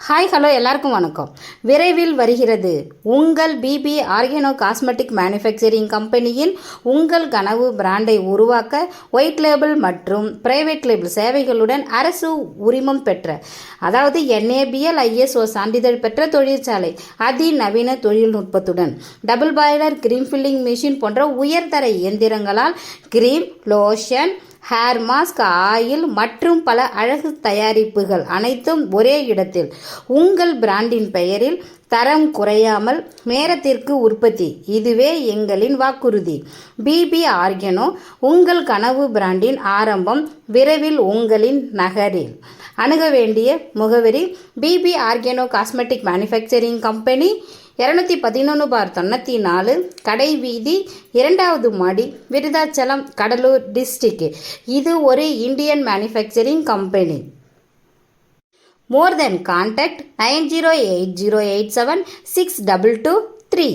Hi hello எல்லாருக்கும் வணக்கம். விரைவில் வருகிறது உங்கள் பிபி ஆர்கேனோ காஸ்மெட்டிக் மேனுஃபேக்சரிங் கம்பெனியின் உங்கள் கனவு பிராண்டை உருவாக்க ஒயிட் லேபிள் மற்றும் பிரைவேட் லேபிள் சேவைகளுடன் அரசு உரிமம் பெற்ற அதாவது என்ஏபிஎல் ஐஎஸ்ஓ சான்றிதழ் பெற்ற தொழிற்சாலை அதிநவீன தொழில்நுட்பத்துடன் double boiler cream filling machine போன்ற உயர்தர இயந்திரங்களால் cream lotion hair mask oil மற்றும் பல அழகு தயாரிப்புகள் அனைத்தும் ஒரே இடத்தில். உங்கள் பிராண்டின் பெயரில் தரம் குறையாமல் நேரத்திற்கு உற்பத்தி. இதுவே எங்களின் வாக்குறுதி. பிபி ஆர்கனோ உங்கள் கனவு பிராண்டின் ஆரம்பம் விரைவில் உங்களின் நகரில். அணுக வேண்டிய முகவரி PP Organo cosmetic manufacturing company இரநூத்தி பதினொன்று பார் தொண்ணூற்றி நாலு. கடை வீதி இரண்டாவது மாடி விருதாச்சலம் கடலூர் டிஸ்ட்ரிக்ட் இது ஒரு Indian manufacturing company. More then contact nine zero eight zero eight seven six double two three.